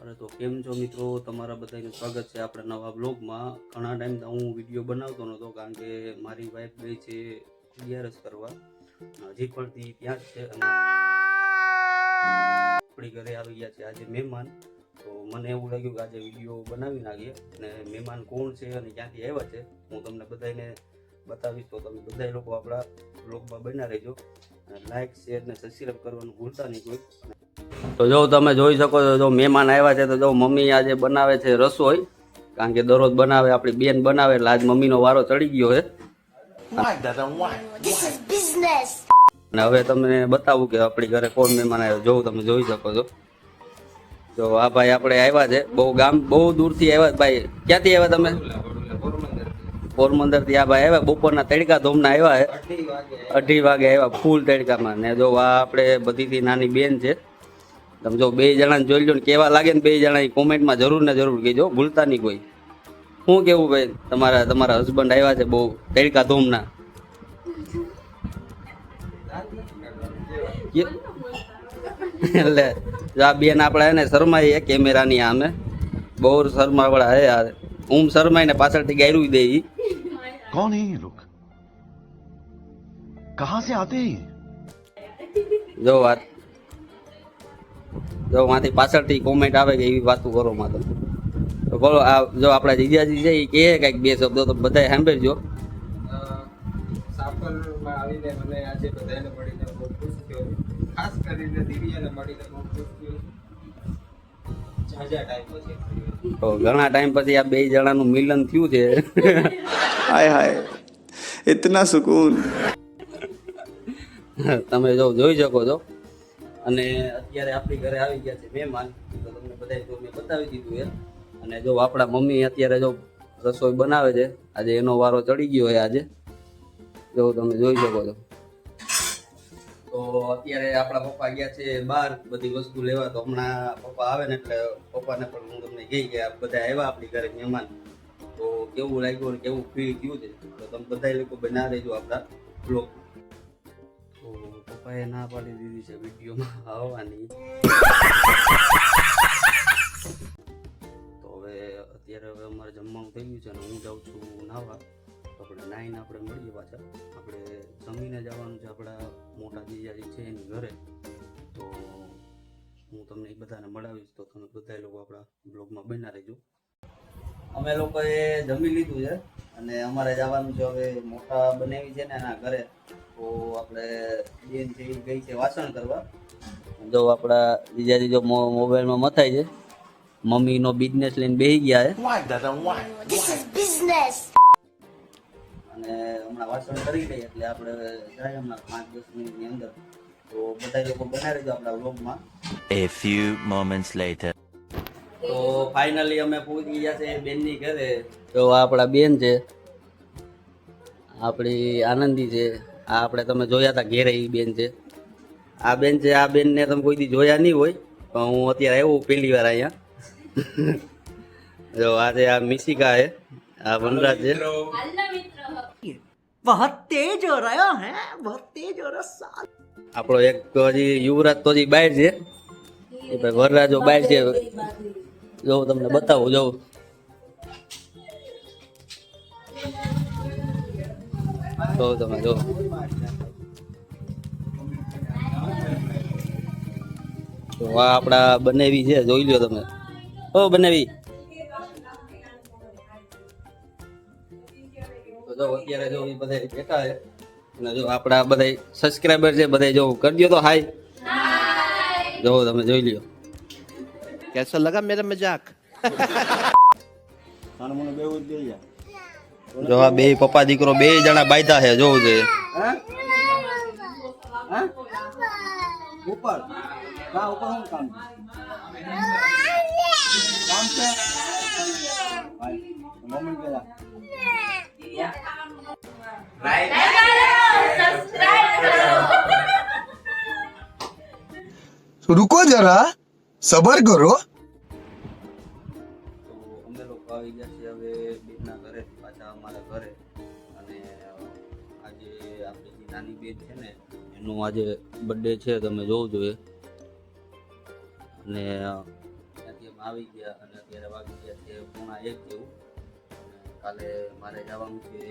અરે તો કેમ છો મિત્રો, તમારા બધાનું સ્વાગત છે આપણા નવા બ્લોગમાં ઘણા ટાઈમથી હું વીડિયો બનાવતો નહોતો કારણ કે મારી વાઈફ ગઈ છે ડીઆરએસ કરવા. હજી પણ તે ત્યાં જ છે અને આપણી ઘરે આવી ગયા છે આજે મહેમાન. તો મને એવું લાગ્યું કે આજે વીડિયો બનાવી નાખીએ. અને મહેમાન કોણ છે અને ક્યાંથી આવ્યા છે, હું તમને બધાને બતાવીશ. તો તમે બધા લોકો આપણા બ્લોગમાં બના રહેજો. લાઇક શેર અને સબસ્ક્રાઈબ કરવાનું ભૂલતા નહીં કોઈ. તો જો તમે જોઈ શકો છો જો મહેમાન આવ્યા છે તો જો મમ્મી આજે બનાવે છે રસોઈ કારણ કે દરરોજ બનાવે આપણી બેન બનાવે એટલે આજ મમ્મીનો વારો ચડી ગયો છે. અને હવે તમને બતાવું કે આપણી ઘરે કોણ મહેમાન આવ્યો જોવું તમે જોઈ શકો છો. તો આ ભાઈ આપણે આવ્યા છે બહુ ગામ બહુ દૂરથી આવ્યા ભાઈ ક્યાંથી આવ્યા તમે? પોરબંદરથી આ ભાઈ આવ્યા બપોરના તડકા ધોમના આવ્યા છે. અઢી વાગે આવ્યા ફૂલ તડકામાં. ને જો આ આપણે બધીથી નાની બેન છે તમે જો બે જણા જોઈ લો ને કેવા લાગે ને બે જણા કોમેન્ટમાં જરૂર ને જરૂર કહેજો ભૂલતા નહીં કોઈ. શું કેવું ભાઈ તમારા તમારા હસબન્ડ આવ્યા છે બહુ તડકા ધૂમના. એટલે આ બેન આપણે ને શરમાઈએ કેમેરાની આમે. બહુ શરમાવાળા હે યાર હું શરમાઈને પાછળથી ગાયરું દે ઈ. કોણ હે એ લોક કહા સે આતે જો વાત જો માંથી પાછળથી કોમેન્ટ આવે કે એવી વાતો કરો માત્ર તો બોલો આ જો આપણા જીજાજી છે એ કહે કંઈક બે શબ્દો તો બધા સાંભળજો. સાફરમાં ઘણા ટાઈમ પછી આ બે જણાનું મિલન થયું છે. હાય હાય. ઇતના સુકૂન. તમે જો જોઈ શકો છો. અને અત્યારે આપણી ઘરે આવી ગયા છે મહેમાન. તો તમને બધાય તો મેં બતાવી દીધું એ અને જો આપણા મમ્મી અત્યારે જો રસોઈ બનાવે છે, આજે એનો વારો ચડી ગયો હોય આજે. જો તમે જોઈ શકો છો. તો અત્યારે આપણા પપ્પા ગયા છે બહાર બધી વસ્તુ લેવા. તો હમણાં પપ્પા આવે ને એટલે પપ્પાને પણ હું તમને કહી કે બધા આવ્યા આપણી ઘરે મહેમાન. તો કેવું લાગ્યું કેવું ફીલ થયું છે? તો તમે બધા લોકો બના રહેજો આપણા બ્લોગ પપ્પાએ ના પાડી દીધી છે વિડીયોમાં આવવાની. તો હવે અત્યારે હવે અમારે જમવાનું થઈ ગયું છે અને હું જાઉં છું નાવા. આપણે નાઈને આપણે મળીએ પાછા. આપણે જમીને જવાનું છે આપણા મોટા જીજાજી છે એની ઘરે. તો હું તમને એ બધાને મળાવીશ. તો તમે બધા લોકો આપણા બ્લોગમાં બના રહેજો. અમે લોકોએ જમી લીધું છે અને અમારે જવાનું છે હવે મોટા બનાવી છે ને એના ઘરે. તો આપણે બેન છે ગઈ છે વાસણ કરવા. જો આપણા બીજા જો મોબાઈલમાં મથાય છે. મમ્મીનો બિઝનેસ લઈને બેસી ગયા છે. અને હમણાં વાસણ કરી લઈએ એટલે આપણે જાય હમણાં પાંચ દસ મિનિટની અંદર. તો બધા લોકો બનાવી દો આપણા વ્લોગમાં A few moments later. તો ફાઇનલી અમે પહોંચી ગયા છે બેનની ઘરે. તો આપણા બેન છે. આપણી આનંદી છે. આ આપણે તમે જોયા હતા ઘેરે એ બેન છે આ બેન છે આ બેનને તમે કોઈ દી જોયા નહીં હોય પણ હું અત્યારે આવ્યો પહેલી વાર અહીંયા. જો આજે આ મિસિકા છે આ વનરાજ છે. આપણો એક હજી યુવરાજ તો હજી બહાર છે. ભાઈ વરરાજો બહાર છે. જો તમને બતાવું જો. જો તમે જો. વાહ આ આપણા બનેવી છે જોઈ લ્યો તમે. ઓ બનેવી. તો જો અત્યારે જો એ જો આપણા બધા સબસ્ક્રાઈબર છે બધા જો કરજો તો હાય. જો તમે જોઈ લ્યો. કેસો લગા મેરા મજાક? મને આ બે પપ્પા દીકરો બે જણા બાયધા છે જોવું જોઈએ ઉપર હા ઉપર શું કામ કામ છે મમ્મી પેલા रुको जरा सबर करो તો અમે આવી ગયા છે હવે બેનના ઘરે પાછા અમારા ઘરે. અને આજે આપણે જે નાની બેન છે ને એનું આજે બર્થડે છે તમે જોવું જોઈએ અને ત્યાંથી અમે આવી ગયા અને અત્યારે વાગી ગયા છે પૂણા એક જેવું. કાલે મારે જવાનું છે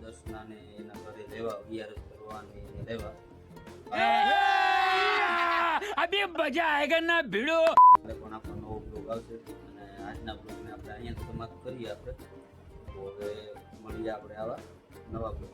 દર્શના ને એના ઘરે લેવા અગિયારસ કરવાની લેવા અભી મજા આયેગા ના ભીડો. પણ આપણો નવો બ્લોગ આવશે. અહીંયા તો સમાપ્ત કરીએ આપણે. તો હવે મળીએ આપણે આવા નવા બ્લોગ